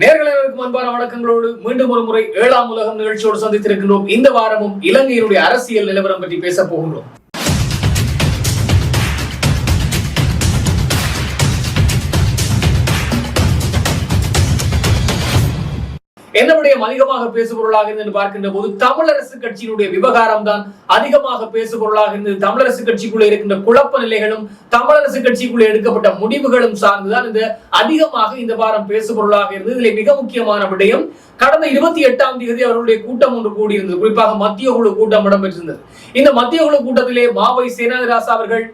நேர்களுக்கு அன்பான வணக்கங்களோடு மீண்டும் ஒரு முறை ஏழாம் உலகம் நிகழ்ச்சியோடு சந்தித்திருக்கின்றோம். இந்த வாரமும் இலங்கையினுடைய அரசியல் நிலவரம் பற்றி பேச போகின்றோம். என்ன விடயம் அதிகமாக பேசுபொருளாக இருந்தது பார்க்கின்ற போது தமிழரசு கட்சியினுடைய விவகாரம் தான் அதிகமாக பேசுபொருளாக இருந்தது தமிழரசு கட்சிக்குள்ளே இருக்கின்ற குழப்ப நிலைகளும் தமிழரசு கட்சிக்குள்ளே எடுக்கப்பட்ட முடிவுகளும் சார்ந்துதான் இந்த அதிகமாக இந்த வாரம் பேசுபொருளாக இருந்தது. இதில் மிக முக்கியமான விடயம் கடந்த இருபத்தி எட்டாம் தேதி அவர்களுடைய கூட்டம் ஒன்று கூடியிருந்தது. குறிப்பாக மத்திய குழு கூட்டம் இடம்பெற்றிருந்தது. இந்த மத்திய குழு கூட்டத்திலே மாவை சேனாதிராசா அவர்கள்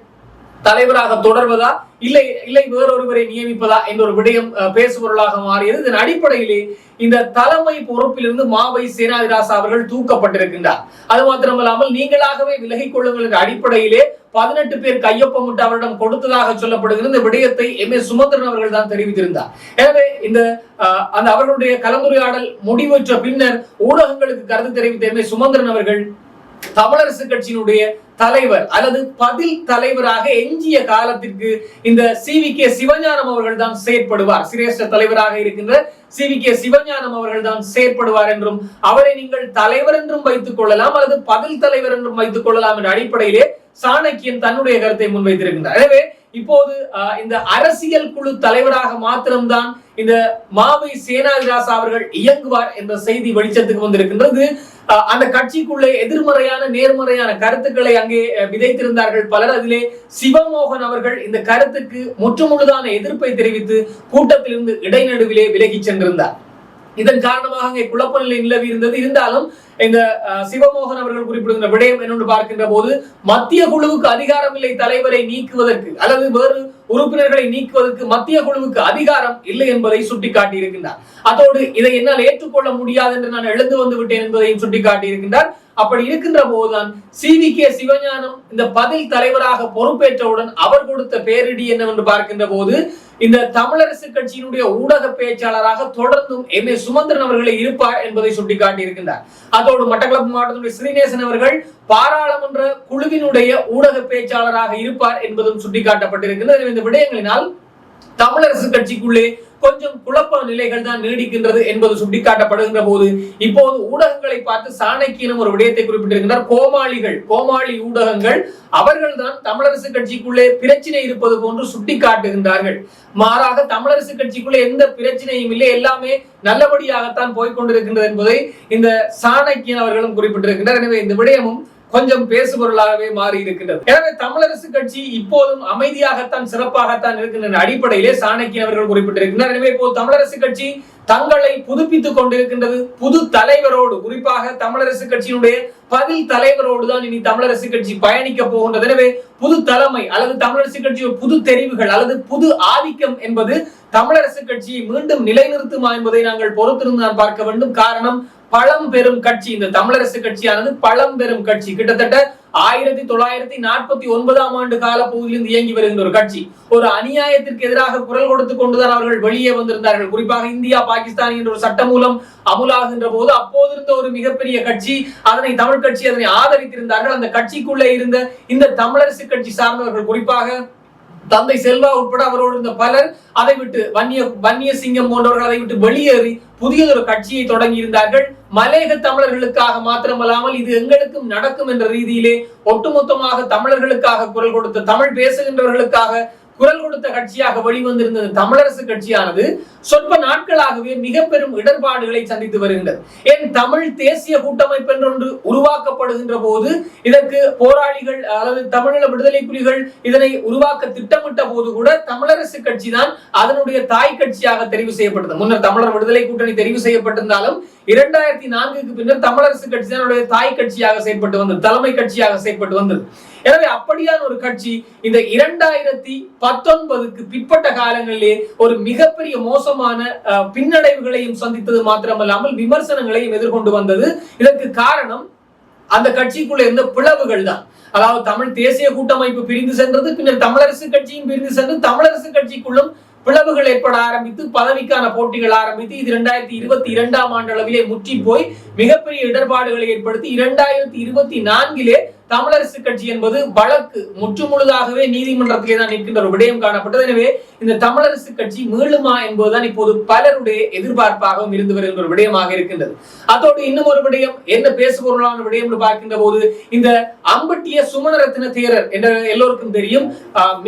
தலைவராக தொடர்வதா? இல்லை இல்லை வேறொருவரை நியமிப்பதா என்ற ஒரு விடயம் பேசுபொருளாக மாறியது. இதன் அடிப்படையிலே இந்த தலைமை பொறுப்பிலிருந்து மாவை சேனாதிராசா அவர்கள் தூக்கப்பட்டிருக்கின்றார். அது மாத்திரமல்லாமல் நீங்களாகவே விலகிக் கொள்ளுங்கள் என்ற அடிப்படையிலே பதினெட்டு பேர் கையொப்பமிட்டு அவரிடம் கொடுத்ததாக சொல்லப்படுகிற இந்த விடயத்தை எம். ஏ. சுமந்திரன் அவர்கள் தான் தெரிவித்திருந்தார். எனவே இந்த அந்த அவர்களுடைய கலந்துரையாடல் முடிவுற்ற பின்னர் ஊடகங்களுக்கு கருத்து தெரிவித்த எம். ஏ. சுமந்திரன் அவர்கள் தமிழரசு கட்சியினுடைய தலைவர் அல்லது பதில் தலைவராக எஞ்சிய காலத்திற்கு இந்த சி வி கே சிவஞானம் அவர்கள் தான் செயற்படுவார். சிரேஷ்ட தலைவராக இருக்கின்ற சி வி கே சிவஞானம் அவர்கள் தான் செயற்படுவார் என்றும் அவரை நீங்கள் தலைவர் என்றும் வைத்துக் கொள்ளலாம் அல்லது பதில் தலைவர் என்றும் வைத்துக் கொள்ளலாம் என்ற அடிப்படையிலே சாணக்கியன் தன்னுடைய கருத்தை முன்வைத்திருக்கின்றார். எனவே இப்போது இந்த அரசியல் குழு தலைவராக மாத்திரம்தான் இந்த மாவை சேனாதிராசா அவர்கள் இயங்குவார் என்ற செய்தி வெளிச்சத்துக்கு வந்திருக்கின்றது. அஹ், அந்த கட்சிக்குள்ளே எதிர்மறையான நேர்மறையான கருத்துக்களை அங்கே விதைத்திருந்தார்கள் பலர். அதிலே சிவமோகன் அவர்கள் இந்த கருத்துக்கு முற்றுமுழுதான எதிர்ப்பை தெரிவித்து கூட்டத்திலிருந்து இடைநடுவிலே விலகிச் சென்றிருந்தார். இதன் காரணமாக அங்கே குழப்ப நிலை நிலவி இருந்தது. இருந்தாலும் இந்த சிவமோகன் அவர்கள் குறிப்பிடுகின்ற விடயம் என்னென்று பார்க்கின்ற போது மத்திய குழுவுக்கு அதிகாரம் இல்லை தலைவரை நீக்குவதற்கு அல்லது வேறு உறுப்பினர்களை நீக்குவதற்கு மத்திய குழுவுக்கு அதிகாரம் இல்லை என்பதை சுட்டிக்காட்டி இருக்கின்றார் அதோடு இதை என்னால் ஏற்றுக்கொள்ள முடியாது என்று நான் எழுந்து வந்து விட்டேன் என்பதையும் சுட்டிக்காட்டி இருக்கின்றார் அப்படி இருக்கின்ற போதுதான் சி. வி. கே. சிவஞானம் இந்த பதில் தலைவராக பொறுப்பேற்றவுடன் அவர் கொடுத்த பேரிடி என்னவென்று பார்க்கின்ற போது இந்த தமிழரசு கட்சியினுடைய ஊடக பேச்சாளராக தொடர்ந்தும் எம் ஏ சுமந்திரன் அவர்களே இருப்பார் என்பதை சுட்டிக்காட்டி இருக்கின்றார் அதோடு மட்டக்களப்பு மாவட்டத்தினுடைய ஸ்ரீநேசன் அவர்கள் பாராளுமன்ற குழுவினுடைய ஊடக பேச்சாளராக இருப்பார் என்பதும் சுட்டிக்காட்டப்பட்டிருக்கிறது இந்த விடயங்களினால் தமிழரசு கட்சிக்குள்ளே கொஞ்சம் குழப்ப நிலைகள் தான் நீடிக்கின்றது என்பது சுட்டிக்காட்டப்படுகின்ற போது இப்போது ஊடகங்களை பார்த்து சாணக்கியனும் ஒரு விடயத்தை குறிப்பிட்டிருக்கின்றார். கோமாளிகள் கோமாளி ஊடகங்கள் அவர்கள் தான் தமிழரசு கட்சிக்குள்ளே பிரச்சனை இருப்பது போன்று சுட்டிக்காட்டுகின்றார்கள். மாறாக தமிழரசு கட்சிக்குள்ளே எந்த பிரச்சனையும் இல்லை. எல்லாமே நல்லபடியாகத்தான் போய்க்கொண்டிருக்கின்றது என்பதை இந்த சாணக்கியன் அவர்களும் குறிப்பிட்டிருக்கின்றனர் எனவே இந்த விடயமும் கொஞ்சம் பேசுபொருளாகவே மாறி இருக்கின்றது. எனவே தமிழரசு கட்சி இப்போதும் அமைதியாகத்தான் சிறப்பாகத்தான் இருக்கின்ற அடிப்படையிலே சாணக்கியன் அவர்கள் குறிப்பிட்டிருக்கிறார். எனவே இப்போது தமிழரசு கட்சி தங்களை புதுப்பித்துக் கொண்டிருக்கின்றது. புது தலைவரோடு குறிப்பாக தமிழரசு கட்சியினுடைய பதில் தலைவரோடு தான் இனி தமிழரசு கட்சி பயணிக்க போகின்றது. எனவே புது தலைமை அல்லது தமிழரசு கட்சியோட புது தெரிவுகள் அல்லது புது ஆதிக்கம் என்பது தமிழரசு கட்சியை மீண்டும் நிலைநிறுத்துமா என்பதை நாங்கள் பொறுத்திருந்து நான் பார்க்க வேண்டும். காரணம் பழம்பெரும் கட்சி. இந்த தமிழரசு கட்சியானது பழம்பெரும் கட்சி. கிட்டத்தட்ட ஆயிரத்தி தொள்ளாயிரத்தி நாற்பத்தி ஒன்பதாம் ஆண்டு கால பகுதியிலிருந்து இயங்கி வருகின்ற ஒரு கட்சி. ஒரு அநியாயத்திற்கு எதிராக குரல் கொடுத்து கொண்டுதான் அவர்கள் வெளியே வந்திருந்தார்கள். குறிப்பாக இந்தியா பாகிஸ்தான் என்ற ஒரு சட்ட மூலம் அமுலாகின்ற போது அப்போது இருந்த ஒரு மிகப்பெரிய கட்சி அதனை தமிழ் கட்சி அதனை ஆதரித்திருந்தார்கள். அந்த கட்சிக்குள்ளே இருந்த இந்த தமிழரசு கட்சி சார்ந்தவர்கள் குறிப்பாக தந்தை செல்வா உட்பட அவரோடு இருந்த பலர் அதை விட்டு வன்னிய வன்னிய சிங்கம் போன்றவர்கள் அதை விட்டு வெளியேறி புதியதொரு கட்சியை தொடங்கி இருந்தார்கள் மலையக தமிழர்களுக்காக மாத்திரமல்லாமல் இது எங்களுக்கும் நடக்கும் என்ற ரீதியிலே ஒட்டுமொத்தமாக தமிழர்களுக்காக குரல் கொடுத்த தமிழ் பேசுகின்றவர்களுக்காக குரல் கொடுத்த கட்சியாக வெளிவந்திருந்தது தமிழரசு கட்சியானது. சொற்ப நாட்களாகவே மிக பெரும் இடர்பாடுகளை சந்தித்து வருகின்றது. ஏன் தமிழ் தேசிய கூட்டமைப்பு என்றொன்று உருவாக்கப்படுகின்ற போது இதற்கு போராளிகள் அல்லது தமிழீழ விடுதலை புலிகள் இதனை உருவாக்க திட்டமிட்ட போது கூட தமிழரசு கட்சி தான் அதனுடைய தாய் கட்சியாக தெரிவு செய்யப்பட்டது. முன்னர் தமிழர் விடுதலை கூட்டணி தெரிவு செய்யப்பட்டிருந்தாலும் இரண்டாயிரத்தி நான்குக்கு பின்னர் தமிழரசு கட்சி தான் தாய் கட்சியாக செயற்பட்டு வந்தது தலைமை கட்சியாக செயற்பட்டு வந்தது. எனவே அப்படியான ஒரு கட்சி இந்த இரண்டாயிரத்தி பத்தொன்பதுக்கு பிற்பட்ட காலங்களிலே ஒரு மிகப்பெரிய மோசம் மோசமான பின்னடைவுகளையும் சந்தித்தது மாத்திரமல்லாமல் விமர்சனங்களையும் எதிர்கொண்டு வந்தது. இதற்கு காரணம் அந்த கட்சிக்குள்ள இருந்த பிளவுகள் தான். அதாவது தமிழ் தேசிய கூட்டமைப்பு பிரிந்து சென்றது பின்னர் தமிழரசு கட்சியும் பிரிந்து சென்று தமிழரசு கட்சிக்குள்ளும் பிளவுகள் ஏற்பட ஆரம்பித்து பதவிக்கான போட்டிகள் ஆரம்பித்து இது இரண்டாயிரத்தி இருபத்தி இரண்டாம் ஆண்டு அளவிலே முற்றி போய் மிகப்பெரிய இடர்பாடுகளை ஏற்படுத்தி இரண்டாயிரத்தி இருபத்தி நான்கிலே தமிழரசு கட்சி என்பது வழக்கு முற்றுமுழுதாகவே நீதிமன்றத்திலே தான் நிற்கின்ற ஒரு விடயம் காணப்பட்டது. எனவே இந்த தமிழரசு கட்சி மீளுமா என்பதுதான் இப்போது பலருடைய எதிர்பார்ப்பாகவும் இருந்து வருகின்ற ஒரு விடயமாக இருக்கின்றது. அதோடு இன்னும் ஒரு விடயம் என்ன பேசுபொருளான விடயம் என்று பார்க்கின்ற போது இந்த அம்பட்டிய சுமணரத்ன தேரர் என்ற எல்லோருக்கும் தெரியும்.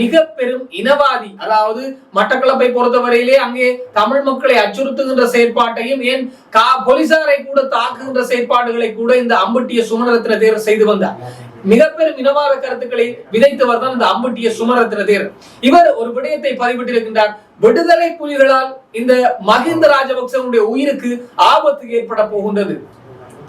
மிக பெரும் இனவாதி அதாவது மட்டக்களப்பை பொறுத்தவரையிலே அங்கே தமிழ் மக்களை அச்சுறுத்துகின்ற செயற்பாட்டையும் ஏன் கா போலீசாரை கூட தாக்குகின்ற செயற்பாடுகளை கூட இந்த அம்பட்டிய சுமணரத்ன தேரர் செய்து வந்தார். மிகப்பெரும் இனவாத கருத்துக்களை விதைத்தவர் தான் இந்த அம்பட்டிய சுமரத்ன தேரர் இவர் ஒரு விடயத்தை பதிவிட்டிருக்கின்றார். விடுதலை புலிகளால் இந்த மஹிந்த ராஜபக்சனுடைய உயிருக்கு ஆபத்து ஏற்பட போகின்றது.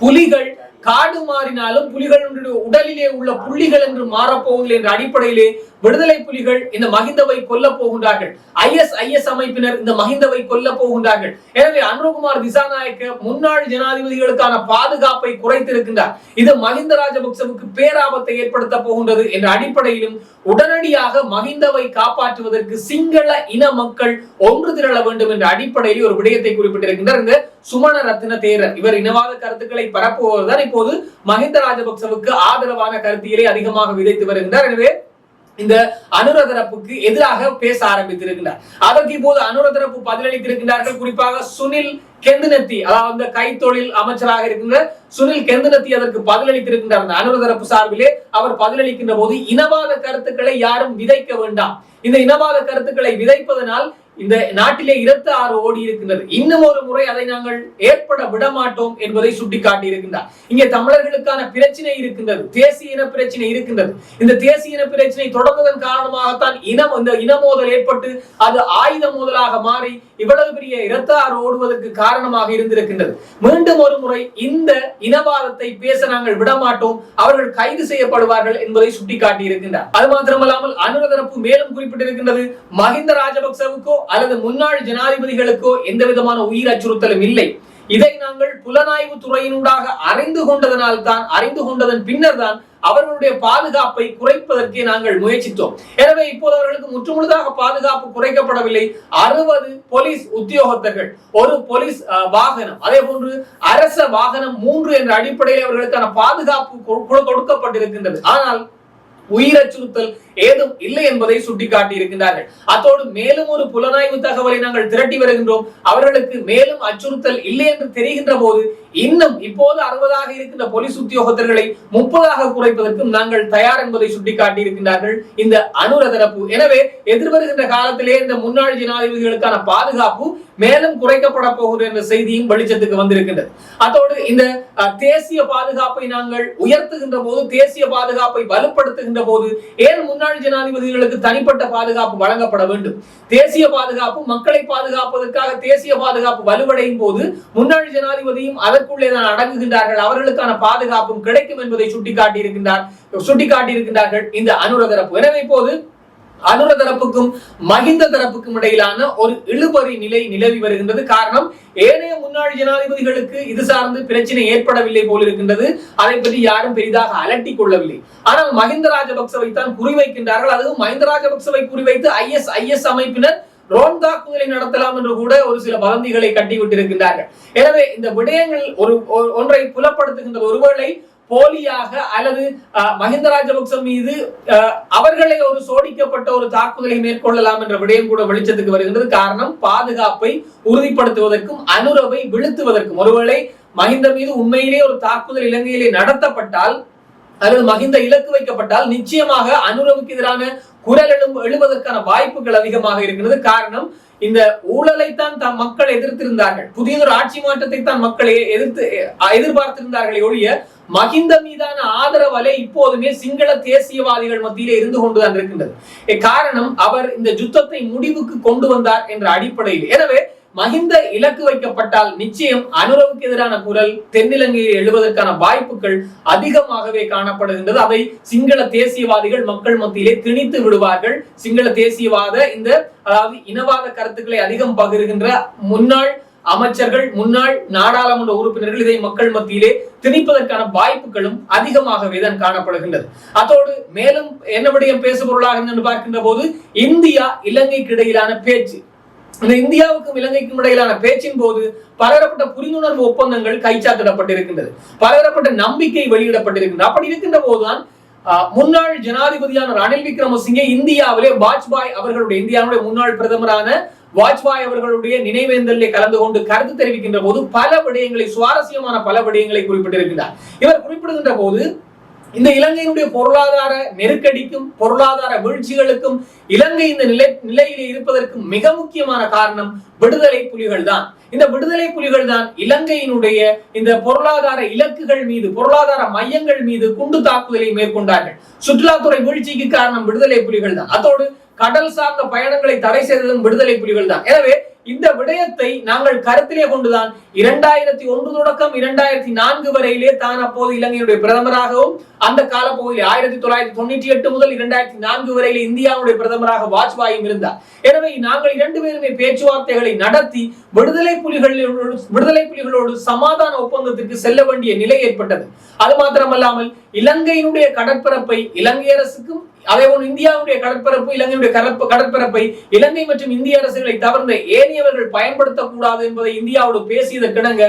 புலிகள் காடு மாறினாலும் புலிகளுடைய உடலிலே உள்ள புள்ளிகள் என்று மாறப்போவதில்லை என்ற அடிப்படையிலே விடுதலை புலிகள் இந்த மஹிந்தவை கொல்ல போகின்றார்கள். ஐஎஸ் ஐஎஸ் அமைப்பினர் இந்த மகிந்தவை கொல்ல போகின்றார்கள். எனவே அனுகுமார் திசாநாயக்க முன்னாள் ஜனாதிபதிகளுக்கான பாதுகாப்பை குறைத்திருக்கின்றார். இது மஹிந்த ராஜபக்சவுக்கு பேராபத்தை ஏற்படுத்த போகின்றது என்ற அடிப்படையிலும் உடனடியாக மகிந்தவை காப்பாற்றுவதற்கு சிங்கள இன மக்கள் ஒன்று திரள வேண்டும் என்ற அடிப்படையில் ஒரு விடயத்தை குறிப்பிட்டிருக்கின்றார் இந்த சுமண ரத்ன தேரர். இவர் இனவாத கருத்துக்களை பரப்புவவர் தான் இப்போது மஹிந்த ராஜபக்சவுக்கு ஆதரவான கருத்தியலை அதிகமாக விதைத்து வருகின்றார். எனவே இந்த அனுரதரப்புக்கு எதிராக பேச ஆரம்பித்திருக்கிறார் அதற்கு இப்போது அனுரதரப்பு பதிலளித்திருக்கிறார்கள் குறிப்பாக சுனில் கெந்துநத்தி அதாவது கைத்தொழில் அமைச்சராக இருக்கின்ற சுனில் கெந்துநத்தி அதற்கு பதிலளித்திருக்கின்றார். அந்த அனுரதரப்பு சார்பிலே அவர் பதிலளிக்கின்ற போது இனவாத கருத்துக்களை யாரும் விதைக்க வேண்டாம். இந்த இனவாத கருத்துக்களை விதைப்பதனால் இந்த நாட்டிலே இரத்த ஆறு ஓடி இருக்கின்றது. இன்னும் ஒரு முறை அதை நாங்கள் ஏற்பட விடமாட்டோம் என்பதை சுட்டிக்காட்டி இருக்கின்றார் இங்கே தமிழர்களுக்கான பிரச்சனை இருக்கின்றது. தேசிய இன பிரச்சனை இருக்கின்றது. இந்த தேசிய இன பிரச்சனை தொடர்ந்ததன் காரணமாகத்தான் இனம் இந்த இன மோதல் ஏற்பட்டு அது ஆயுத மோதலாக மாறி இவ்வளவு பெரிய இரத்த ஓடுவதற்கு காரணமாக இருந்திருக்கின்றது. மீண்டும் ஒரு முறை இந்த இனவாதத்தை பேச நாங்கள் விடமாட்டோம். அவர்கள் கைது செய்யப்படுவார்கள் என்பதை சுட்டிக்காட்டி இருக்கின்றார் அது மாத்திரமல்லாமல் அனுரதரப்பு மேலும் குறிப்பிட்டிருக்கின்றது. மஹிந்த ராஜபக்சவுக்கோ அல்லது முன்னாள் ஜனாதிபதிகளுக்கோ எந்த விதமான உயிர் அச்சுறுத்தலும் இல்லை. இதை நாங்கள் புலனாய்வு துறையினூடாக அறிந்து கொண்டதனால் தான் அறிந்து கொண்டதன் பின்னர் தான் அவர்களுடைய பாதுகாப்பை குறைப்பதற்கே நாங்கள் முயற்சித்தோம். எனவே இப்போது அவர்களுக்கு முற்றுமுழுதாக பாதுகாப்பு குறைக்கப்படவில்லை. அறுபது போலீஸ் உத்தியோகத்தர்கள் ஒரு போலீஸ் அஹ், வாகனம் அதே போன்று அரச வாகனம் மூன்று என்ற அடிப்படையில் அவர்களுக்கான பாதுகாப்பு கொடுக்கப்பட்டிருக்கின்றது. ஆனால் உயிர் அச்சுறுத்தல் ஏதும் இல்லை என்பதை சுட்டிக்காட்டி இருக்கின்றார்கள் அத்தோடு மேலும் ஒரு புலனாய்வு தகவலை நாங்கள் திரட்டி வருகின்றோம். அவர்களுக்கு மேலும் அச்சுறுத்தல் இல்லை என்று தெரிகின்ற போது இன்னும் இப்போது அறுபதாக இருக்கின்ற போலீஸ் உத்தியோகத்தர்களை முப்பதாக குறைப்பதற்கும் நாங்கள் தயார் என்பதை சுட்டிக்காட்டி இருக்கின்றார்கள் இந்த அனுர தரப்பு எனவே எதிர்வருகின்ற காலத்திலே இந்த முன்னாள் ஜனாதிபதிகளுக்கான பாதுகாப்பு மேலும் குறைக்கப்பட போகிறது என்ற செய்தியும் வெளிச்சத்துக்கு வந்திருக்கின்றது. அதோடு இந்த தேசிய பாதுகாப்பை நாங்கள் உயர்த்துகின்ற போது தேசிய பாதுகாப்பை வலுப்படுத்துகின்ற போது ஏன் முன்னாள் ஜனாதிபதிகளுக்கு தனிப்பட்ட பாதுகாப்பு வழங்கப்பட வேண்டும். தேசிய பாதுகாப்பு மக்களை பாதுகாப்பதற்காக தேசிய பாதுகாப்பு வலுவடையும் போது முன்னாள் ஜனாதிபதியும் அதற்குள்ளே தான் அடங்குகின்றார்கள். அவர்களுக்கான பாதுகாப்பும் கிடைக்கும் என்பதை சுட்டிக்காட்டி இருக்கின்றார் சுட்டிக்காட்டி இந்த அனுரதரப்பு. எனவே இப்போது அனுர தரப்புக்கும் மகிந்த தரப்புக்கும் இடையிலான ஒரு இழுபறி நிலை நிலவி வருகின்றது. காரணம் ஏனைய முன்னாள் ஜனாதிபதிகளுக்கு இது சார்ந்து பிரச்சனை ஏற்படவில்லை போல் இருக்கின்றது. அதை பற்றி யாரும் பெரிதாக அலட்டிக் கொள்ளவில்லை. ஆனால் மஹிந்த ராஜபக்சவை தான் குறிவைக்கின்றார்கள் அதுவும் மஹிந்த ராஜபக்சவை குறிவைத்து ஐஎஸ் ஐஎஸ் அமைப்பினர் ரோன் தாக்குதலை நடத்தலாம் என்று கூட ஒரு சில வதந்திகளை கட்டிவிட்டிருக்கின்றார்கள். எனவே இந்த விடயங்கள் ஒரு ஒரு- ஒன்றை புலப்படுத்துகின்ற ஒருவேளை போலியாக அல்லது அஹ், மஹிந்த ராஜபக்ச மீது அஹ், அவர்களே ஒரு சோடிக்கப்பட்ட ஒரு தாக்குதலை மேற்கொள்ளலாம் என்ற விடயம் கூட வெளிச்சத்துக்கு வருகின்றது. காரணம் பாதுகாப்பை உறுதிப்படுத்துவதற்கும் அனுரவை வீழ்த்துவதற்கும். ஒருவேளை மஹிந்த மீது உண்மையிலே ஒரு தாக்குதல் இலங்கையிலே நடத்தப்பட்டால் அல்லது மஹிந்த இலக்கு வைக்கப்பட்டால் நிச்சயமாக அனுரவுக்கு எதிரான குரல் எழும் எழுவதற்கான வாய்ப்புகள் அதிகமாக இருக்கிறது காரணம் இந்த ஊழலைத்தான் தம் மக்கள் எதிர்த்திருந்தார்கள். புதியதொரு ஆட்சி மாற்றத்தை தான் மக்கள் எதிர்த்து எதிர்பார்த்திருந்தார்களே ஒழிய மஹிந்த மீதான ஆதரவு அலை இப்போதுமே சிங்கள தேசியவாதிகள் மத்தியிலே இருந்து கொண்டுதான் இருக்கின்றது. காரணம் அவர் இந்த யுத்தத்தை முடிவுக்கு கொண்டு வந்தார் என்ற அடிப்படையில். எனவே மஹிந்த இலக்கு வைக்கப்பட்டால் நிச்சயம் அனுரவுக்கு எதிரான குரல் தென்னிலங்கையில் எழுவதற்கான வாய்ப்புகள் அதிகமாகவே காணப்படுகின்றது. அதை சிங்கள தேசியவாதிகள் மக்கள் மத்தியிலே திணித்து விடுவார்கள். சிங்கள தேசியவாத இந்த அதாவது இனவாத கருத்துக்களை அதிகம் பகிர்கின்ற முன்னாள் அமைச்சர்கள் முன்னாள் நாடாளுமன்ற உறுப்பினர்கள் இதை மக்கள் மத்தியிலே திணிப்பதற்கான வாய்ப்புகளும் அதிகமாகவே தான் காணப்படுகின்றது. அதோடு மேலும் என்ன விடயம் பேசுபொருளாக பார்க்கின்ற போது இந்தியா இலங்கைக்கு இடையிலான பேச்சு. இந்த இந்தியாவுக்கும் இலங்கைக்கும் இடையிலான பேச்சின் போது பலதரப்பட்ட புரிந்துணர்வு ஒப்பந்தங்கள் கைச்சாத்திடப்பட்டிருக்கின்றது. பலதரப்பட்ட நம்பிக்கை வெளியிடப்பட்டிருக்கின்றது. அப்படி இருக்கின்ற போதுதான் முன்னாள் ஜனாதிபதியான ரணில் விக்ரமசிங்கே இந்தியாவிலே வாஜ்பாய் அவர்களுடைய இந்தியாவுடைய முன்னாள் பிரதமரான வாஜ்பாய் அவர்களுடைய நினைவேந்தலிலே கலந்து கொண்டு கருத்து தெரிவிக்கின்ற போது பல விடயங்களை சுவாரஸ்யமான பல விடயங்களை குறிப்பிட்டிருக்கிறார் இவர் குறிப்பிடுகின்ற போது இந்த இலங்கையினுடைய பொருளாதார நெருக்கடிக்கும் பொருளாதார வீழ்ச்சிகளுக்கும் இலங்கை இந்த நிலை நிலையிலே இருப்பதற்கு மிக முக்கியமான காரணம் விடுதலை புலிகள் தான் இந்த விடுதலை புலிகள் தான் இலங்கையினுடைய இந்த பொருளாதார இலக்குகள் மீது பொருளாதார மையங்கள் மீது குண்டு தாக்குதலை மேற்கொண்டார்கள். சுற்றுலாத்துறை வீழ்ச்சிக்கு காரணம் விடுதலை புலிகள் தான் அதோடு கடல் சார்ந்த பயணங்களை தடை செய்ததும் விடுதலை புலிகள் தான். எனவே இந்த விடயத்தை நாங்கள் கருத்திலே கொண்டுதான் இரண்டாயிரத்தி ஒன்று தொடக்கம் இரண்டாயிரத்தி நான்கு வரையிலே தான் அப்போது இலங்கையுடைய பிரதமராகவும் அந்த காலப்பகுதியில் ஆயிரத்தி தொள்ளாயிரத்தி தொண்ணூற்றி எட்டு முதல் இரண்டாயிரத்தி நான்கு வரையிலே இந்தியாவுடைய பிரதமராக வாஜ்பாயும் இருந்தார். எனவே நாங்கள் இரண்டு பேருமே பேச்சுவார்த்தைகளை நடத்தி விடுதலை புலிகளோடு விடுதலை புலிகளோடு சமாதான ஒப்பந்தத்திற்கு செல்ல வேண்டிய நிலை ஏற்பட்டது. அது மாத்திரமல்லாமல் இலங்கையினுடைய கடற்பரப்பை இலங்கை அரசுக்கும் அதே போல் இந்தியாவுடைய கடற்பரப்பு இலங்கையுடைய கடற்ப- கடற்பரப்பை இலங்கை மற்றும் இந்திய அரசுகளை தவிர்ந்த ஏனையவர்கள் பயன்படுத்தக்கூடாது என்பதை இந்தியாவோடு பேசியதற்கிணங்க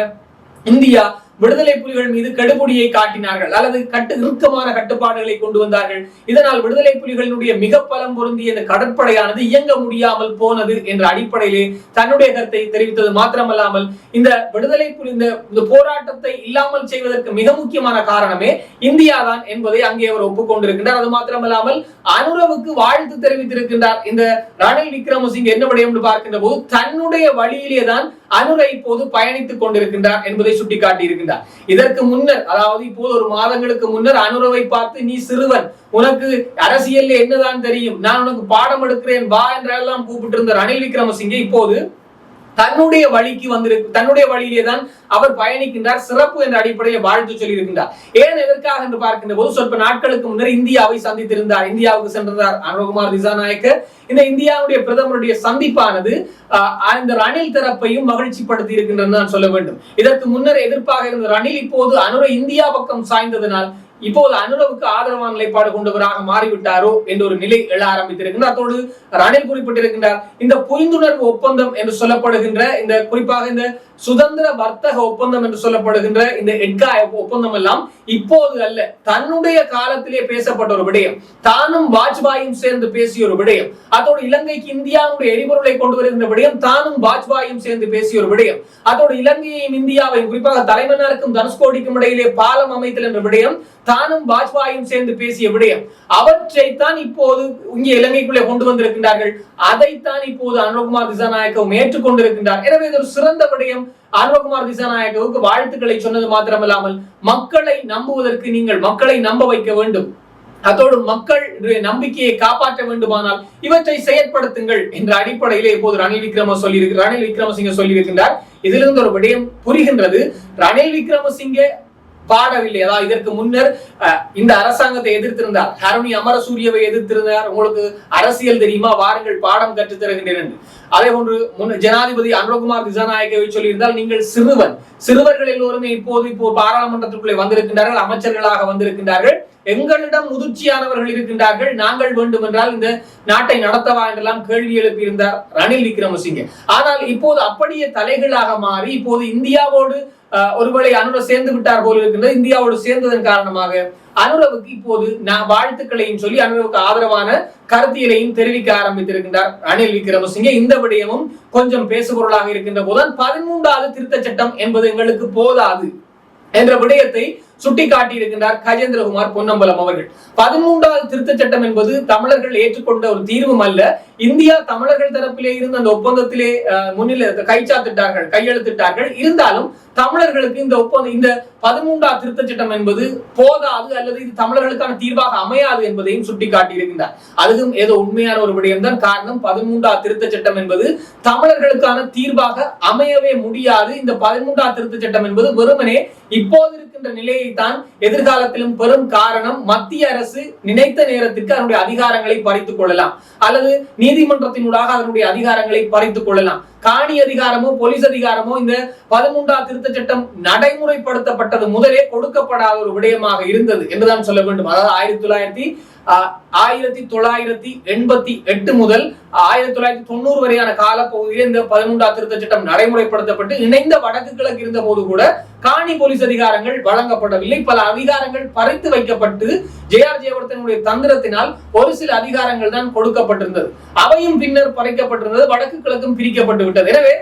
இந்தியா விடுதலை புலிகள் மீது கடுபுடியை காட்டினார்கள். அல்லது கட்டு இறுக்கமான கட்டுப்பாடுகளை கொண்டு வந்தார்கள். இதனால் விடுதலை புலிகளினுடைய மிக பலம் பொருந்திய இந்த கடற்படையானது இயங்க முடியாமல் போனது என்ற அடிப்படையிலே தன்னுடைய கருத்தை தெரிவித்தது மாத்திரமல்லாமல் இந்த விடுதலை புலி இந்த போராட்டத்தை இல்லாமல் செய்வதற்கு மிக முக்கியமான காரணமே இந்தியா தான் என்பதை அங்கே அவர் ஒப்புக்கொண்டிருக்கின்றார். அது மாத்திரமல்லாமல் அனுரவுக்கு வாழ்த்து தெரிவித்திருக்கின்றார். இந்த ரணில் விக்ரமசிங்க என்ன விடயம் என்று பார்க்கின்ற போது தன்னுடைய வழியிலே தான் அனுரை இப்போது பயணித்துக் கொண்டிருக்கின்றார் என்பதை சுட்டிக்காட்டி இருக்கின்றார் இதற்கு முன்னர் அதாவது இப்போது ஒரு மாதங்களுக்கு முன்னர் அனுரவை பார்த்து நீ சிறுவன் உனக்கு அரசியல்ல என்னதான் தெரியும்? நான் உனக்கு பாடம் எடுக்கிறேன் வா என்றெல்லாம் கூப்பிட்டு இருந்த ரணில் விக்ரமசிங்கே இப்போது தன்னுடைய வழிக்கு வந்திருக்கு தன்னுடைய வழியிலே தான் அவர் பயணிக்கின்றார் சிறப்பு என்ற அடிப்படையில் வாழ்த்து சொல்லி இருக்கின்றார் ஏன் எதற்காக என்று பார்க்கின்ற போது சொற்ப நாட்களுக்கு முன்னர் இந்தியாவை சந்தித்திருந்தார் இந்தியாவுக்கு சென்றிருந்தார் அனுகுமார் திசாநாயக்க. இந்த இந்தியாவுடைய பிரதமருடைய சந்திப்பானது ஆஹ், இந்த ரணில் தரப்பையும் மகிழ்ச்சிப்படுத்தி இருக்கின்றது நான் சொல்ல வேண்டும். இதற்கு முன்னர் எதிர்ப்பாக இருந்த ரணில் இப்போது அனுர இந்தியா பக்கம் சாய்ந்ததனால் இப்போது அனுரவுக்கு ஆதரவான நிலைப்பாடு கொண்டவராக மாறிவிட்டாரோ என்ற ஒரு நிலை எழ ஆரம்பித்திருக்கின்றார் அத்தோடு ரணில் குறிப்பிட்டிருக்கின்றார் இந்த புரிந்துணர்வு ஒப்பந்தம் என்று சொல்லப்படுகின்ற இந்த குறிப்பாக இந்த சுதந்திர வர்த்தக ஒப்பந்தம் என்று சொல்லப்படுகின்ற இந்த எட்கா ஒப்பந்தம் எல்லாம் இப்போது அல்ல தன்னுடைய காலத்திலே பேசப்பட்ட ஒரு விடயம். தானும் வாஜ்பாயும் சேர்ந்து பேசிய ஒரு விடயம். அதோடு இலங்கைக்கு இந்தியாவுடைய எரிபொருளை கொண்டு வருகின்ற விடயம் தானும் வாஜ்பாயும் சேர்ந்து பேசிய ஒரு விடயம். அதோடு இலங்கையையும் இந்தியாவையும் குறிப்பாக தலைமன்னாருக்கும் தனுஷ்கோடிக்கும் இடையிலே பாலம் அமைத்தல் என்ற விடயம் தானும் வாஜ்பாயும் சேர்ந்து பேசிய விடயம். அவற்றைத்தான் இப்போது இங்கே இலங்கைக்குள்ளே கொண்டு வந்திருக்கின்றார்கள். அதைத்தான் இப்போது அனுகுமார் திசாநாயக்கவும் ஏற்றுக்கொண்டிருக்கின்றார். எனவே இது ஒரு சிறந்த விடயம். அனுகுமார் திசாநாயகவுக்கு வாழ்த்துக்களை சொன்னது மாத்திரமல்லாமல் மக்களை நம்புவதற்கு நீங்கள் மக்களை நம்ப வைக்க வேண்டும். அதோடு மக்கள் நம்பிக்கையை காப்பாற்ற வேண்டுமானால் இவற்றை செயற்படுத்துங்கள் என்ற அடிப்படையிலே இப்போது ரணில் விக்ரம சொல்லி ரணில் விக்ரமசிங்க சொல்லியிருக்கின்றார். இதிலிருந்து ஒரு விடயம் புரிகின்றது. ரணில் விக்ரமசிங்க பாடவில்லை அதாவது இதற்கு முன்னர் இந்த அரசாங்கத்தை எதிர்த்திருந்தார். ஹரணி அமரசூரியவை எதிர்த்திருந்தார். உங்களுக்கு அரசியல் தெரியுமா? வாருங்கள் பாடம் கற்றுத் தருகின்றேன் அதே போன்று முன் ஜனாதிபதி அனுரகுமார் திசாநாயக்கவை சொல்லியிருந்தால் நீங்கள் சிறுவன். சிறுவர்கள் எல்லோருமே இப்போது இப்போ பாராளுமன்றத்திற்குள்ளே வந்திருக்கின்றார்கள் அமைச்சர்களாக வந்திருக்கின்றார்கள். எங்களிடம் முதிர்ச்சியானவர்கள் இருக்கின்றார்கள். நாங்கள் வேண்டுமென்றால் இந்த நாட்டை நடத்தவா என்றெல்லாம் கேள்வி எழுப்பியிருந்தார் ரணில் விக்ரமசிங்கே. ஆனால் இப்போது அப்படியே தலைகளாக மாறி இப்போது இந்தியாவோடு ஒருவேளை அனுர சேர்ந்து விட்டார் போல இருக்கின்றது. இந்தியாவோடு சேர்ந்ததன் காரணமாக அனுரவுக்கு இப்போது நான் வாழ்த்துக்களையும் சொல்லி அனுரவுக்கு ஆதரவான கருத்தியலையும் தெரிவிக்க ஆரம்பித்திருக்கின்றார் ரணில் விக்ரமசிங்கே. இந்த விடயமும் கொஞ்சம் பேசுபொருளாக இருக்கின்ற போதுதான் பதிமூன்றாவது திருத்த சட்டம் என்பது எங்களுக்கு போதாது என்ற விடயத்தை சுட்டிக்காட்டி இருக்கின்றார் கஜேந்திரகுமார் பொன்னம்பலம் அவர்கள். பதிமூன்றாவது திருத்த சட்டம் என்பது தமிழர்கள் ஏற்றுக்கொண்ட ஒரு தீர்வும் அல்ல. இந்தியா தமிழர்கள் தரப்பிலே இருந்து அந்த ஒப்பந்தத்திலே முன்னிலை கைச்சாத்திட்டார்கள் கையெழுத்திட்டார்கள். இருந்தாலும் தமிழர்களுக்கு இந்த ஒப்பந்தம் இந்த பதிமூன்றாவது திருத்த சட்டம் என்பது போதாது அல்லது இது தமிழர்களுக்கான தீர்வாக அமையாது என்பதையும் சுட்டிக்காட்டி இருக்கின்றார் அதுவும் ஏதோ உண்மையான ஒரு விடயம்தான். காரணம் பதிமூன்றாவது திருத்தச் சட்டம் என்பது தமிழர்களுக்கான தீர்வாக அமையவே முடியாது. இந்த பதிமூன்றாவது திருத்தச் சட்டம் என்பது வெறுமனே இப்போது இருக்கின்ற நிலையை தான் எதிர்காலத்திலும் பெரும் காரணம் மத்திய அரசு நினைத்த நேரத்திற்கு அதனுடைய அதிகாரங்களை பறித்துக் கொள்ளலாம். அல்லது நீதிமன்றத்தினூடாக அதனுடைய அதிகாரங்களை பறித்துக் கொள்ளலாம். காணி அதிகாரமோ போலீஸ் அதிகாரமோ இந்த பதிமூன்றாம் திருத்த சட்டம் நடைமுறைப்படுத்தப்பட்டது முதலே கொடுக்கப்படாத ஒரு விடயமாக இருந்தது என்றுதான் சொல்ல வேண்டும். அதாவது ஆயிரத்தி தொள்ளாயிரத்தி ஆயிரத்தி தொள்ளாயிரத்தி எண்பத்தி எட்டு முதல் ஆயிரத்தி தொள்ளாயிரத்தி தொண்ணூறு வரையான காலப்பகுதியில் இந்த பதிமூன்றாம் திருத்த சட்டம் நடைமுறைப்படுத்தப்பட்டு இணைந்த வடக்கு கிழக்கு இருந்த போது கூட காணி போலீஸ் அதிகாரங்கள் வழங்கப்படவில்லை. பல அதிகாரங்கள் பறித்து வைக்கப்பட்டு ஜே ஆர் ஜெயவர்தனுடைய தந்திரத்தினால் ஒரு சில அதிகாரங்கள் தான் கொடுக்கப்பட்டிருந்தது. அவையும் பின்னர் பறிக்கப்பட்டிருந்தது. வடக்கு கிழக்கும் பிரிக்கப்பட்டு விட்டது. எனவே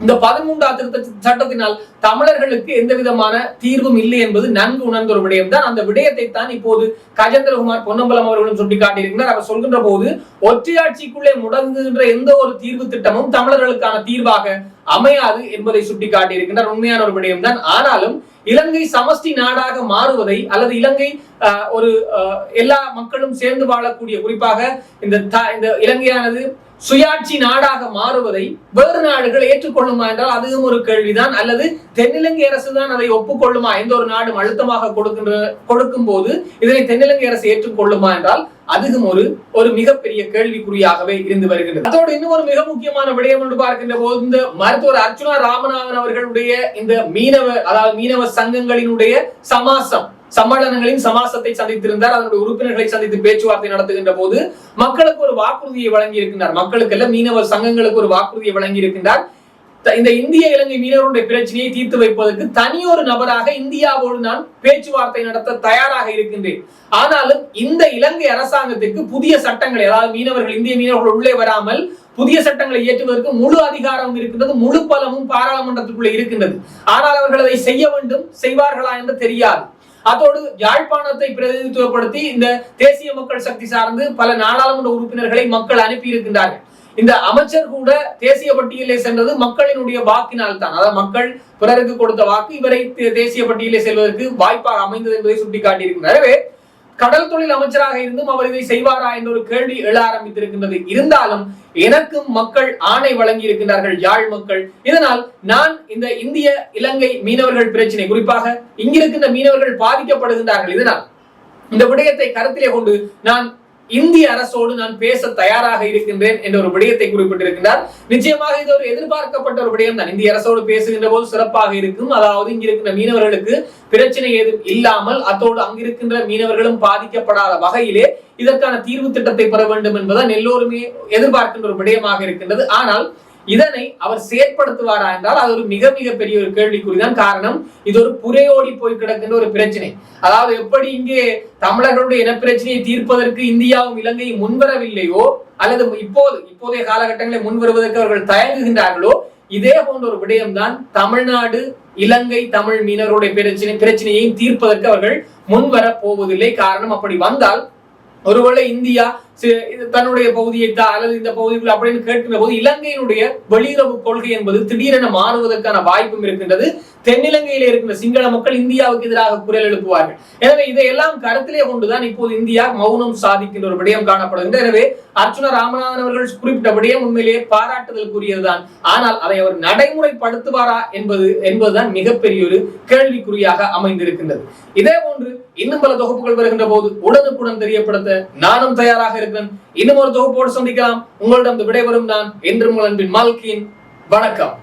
இந்த பதிமூன்றாம் திருத்த சட்டத்தினால் தமிழர்களுக்கு எந்த விதமான தீர்வும் இல்லை என்பது நன்கு உணர்ந்த ஒரு விடயம் தான் அந்த விடயத்தை தான் இப்போது கஜேந்திரகுமார் பொன்னம்பலம் அவர்களும் சுட்டிக்காட்டியிருக்கிறார். அவர் சொல்கின்ற போது ஒற்றையாட்சிக்குள்ளே முடங்குகின்ற எந்த ஒரு தீர்வு திட்டமும் தமிழர்களுக்கான தீர்வாக அமையாது என்பதை சுட்டிக்காட்டியிருக்கின்றார் உண்மையான ஒரு விடயம் தான் ஆனாலும் இலங்கை சமஷ்டி நாடாக மாறுவதை அல்லது இலங்கை ஒரு எல்லா மக்களும் சேர்ந்து வாழக்கூடிய குறிப்பாக இந்த இந்த இலங்கையானது சுயாட்சி நாடாக மாறுவதை வேறு நாடுகள் ஏற்றுக்கொள்ளுமா என்றால் அதுவும் ஒரு கேள்விதான். அல்லது தென்னிலங்கை அரசு தான் அதை ஒப்புக்கொள்ளுமா? எந்த ஒரு நாடும் அழுத்தமாக கொடுக்கின்ற கொடுக்கும் போது இதனை தென்னிலங்கை அரசு ஏற்றுக்கொள்ளுமா என்றால் அதுவும் ஒரு ஒரு மிகப்பெரிய கேள்விக்குறியாகவே இருந்து வருகின்றது. அதோடு இன்னும் ஒரு மிக முக்கியமான விடயம் என்று பார்க்கின்ற போது இந்த மருத்துவர் அர்ச்சுனா ராமநாதன் அவர்களுடைய இந்த மீனவ அதாவது மீனவ சங்கங்களினுடைய சமாசம். சம்மேளனங்களின் சமாசத்தை சந்தித்திருந்தார். அதனுடைய உறுப்பினர்களை சந்தித்து பேச்சுவார்த்தை நடத்துகின்ற போது மக்களுக்கு ஒரு வாக்குறுதியை வழங்கி இருக்கின்றார் மக்களுக்கு அல்ல மீனவ சங்கங்களுக்கு ஒரு வாக்குறுதியை வழங்கி இருக்கின்றார் இந்த இந்திய இலங்கை மீனவருடைய பிரச்சனையை தீர்த்து வைப்பதற்கு தனியொரு நபராக இந்தியாவோடு நான் பேச்சுவார்த்தை நடத்த தயாராக இருக்கின்றேன். ஆனாலும் இந்த இலங்கை அரசாங்கத்திற்கு புதிய சட்டங்களை அதாவது மீனவர்கள் இந்திய மீனவர்கள் உள்ளே வராமல் புதிய சட்டங்களை இயற்றுவதற்கு முழு அதிகாரம் இருக்கின்றது முழு பலமும் பாராளுமன்றத்துக்குள்ளே இருக்கின்றது. ஆனால் அவர்கள் அதை செய்ய வேண்டும் செய்வார்களா என்று தெரியாது. அதோடு யாழ்ப்பாணத்தை பிரதிநிதித்துவப்படுத்தி இந்த தேசிய மக்கள் சக்தி சார்ந்து பல நாடாளுமன்ற உறுப்பினர்களை மக்கள் அனுப்பி இருக்கின்றார்கள் இந்த அமைச்சர் கூட தேசிய பட்டியலே சென்றது மக்களினுடைய வாக்கினால் தான் அதாவது மக்கள் பிறருக்கு கொடுத்த வாக்கு இவரை தேசிய பட்டியலே செல்வதற்கு வாய்ப்பாக அமைந்தது என்பதை சுட்டிக்காட்டியிருக்கிறார். கடல் தொழில் அமைச்சராக இருந்தும் அவர் இதை செய்வாரா என்ற ஒரு கேள்வி எழ ஆரம்பித்திருக்கின்றது. இருந்தாலும் எனக்கும் மக்கள் ஆணை வழங்கி இருக்கின்றார்கள் யாழ் மக்கள். இதனால் நான் இந்த இந்திய இலங்கை மீனவர்கள் பிரச்சனை குறிப்பாக இங்கிருக்கின்ற மீனவர்கள் பாதிக்கப்படுகின்றார்கள். இதனால் இந்த விடயத்தை கருத்திலே கொண்டு நான் இந்திய அரசோடு நான் பேச தயாராக இருக்கின்றேன் என்ற ஒரு விடயத்தை குறிப்பிட்டிருக்கிறார் நிச்சயமாக இது ஒரு எதிர்பார்க்கப்பட்ட ஒரு விடயம் தான். இந்திய அரசோடு பேசுகின்ற போது சிறப்பாக இருக்கும். அதாவது இங்கிருக்கின்ற மீனவர்களுக்கு பிரச்சனை ஏதும் இல்லாமல் அத்தோடு அங்கிருக்கின்ற மீனவர்களும் பாதிக்கப்படாத வகையிலே இதற்கான தீர்வு திட்டத்தை பெற வேண்டும் என்பதுதான் எல்லோருமே எதிர்பார்க்கின்ற ஒரு விடயமாக இருக்கின்றது. ஆனால் இதனை அவர் செயற்படுத்துவாரா என்றால் அது ஒரு மிக மிக பெரிய ஒரு கேள்விக்குறிதான் காரணம். இது ஒரு புரையோடி போய் கிடக்கின்ற ஒரு பிரச்சனை. அதாவது எப்படி இங்கே தமிழர்களுடைய இனப்பிரச்சனையை தீர்ப்பதற்கு இந்தியாவும் இலங்கையும் முன்வரவில்லையோ அல்லது இப்போது இப்போதைய காலகட்டங்களில் முன்வருவதற்கு அவர்கள் தயங்குகின்றார்களோ இதே போன்ற ஒரு விடயம்தான் தமிழ்நாடு இலங்கை தமிழ் மீனவருடைய பிரச்சனை பிரச்சனையையும் தீர்ப்பதற்கு அவர்கள் முன்வர போவதில்லை. காரணம் அப்படி வந்தால் ஒருவேளை இந்தியா தன்னுடைய பகுதியை தான் அல்லது இந்த பகுதிக்குள் அப்படின்னு கேட்கிற போது இலங்கையினுடைய வெளியுறவு கொள்கை என்பது திடீரென மாறுவதற்கான வாய்ப்பும் இருக்கின்றது. தென்னிலங்கையில் இருக்கிற சிங்கள மக்கள் இந்தியாவுக்கு எதிராக குரல் எழுப்புவார்கள். எனவே இதையெல்லாம் கருத்திலே கொண்டுதான் இப்போது இந்தியா மௌனம் சாதிக்கின்ற ஒரு விடயம் காணப்படுகின்றது. எனவே அர்ச்சுனா ராமநாதன் அவர்கள் குறிப்பிட்ட விடயம் உண்மையிலேயே பாராட்டுதலுக்குரியதுதான் ஆனால் அதை அவர் நடைமுறைப்படுத்துவாரா என்பது என்பதுதான் மிகப்பெரிய ஒரு கேள்விக்குறியாக அமைந்திருக்கின்றது. இதே போன்று இன்னும் பல தொகுப்புகள் வருகின்ற போது உடனுக்குடன் தெரியப்படுத்த நானும் தயாராக இருக்கிறேன் இன்னும் ஒரு தொகுப்போடு சந்திக்கலாம். உங்களிடம் விடைபெறும் நான் என்று உங்கள் அன்பின் மால்கின். வணக்கம்.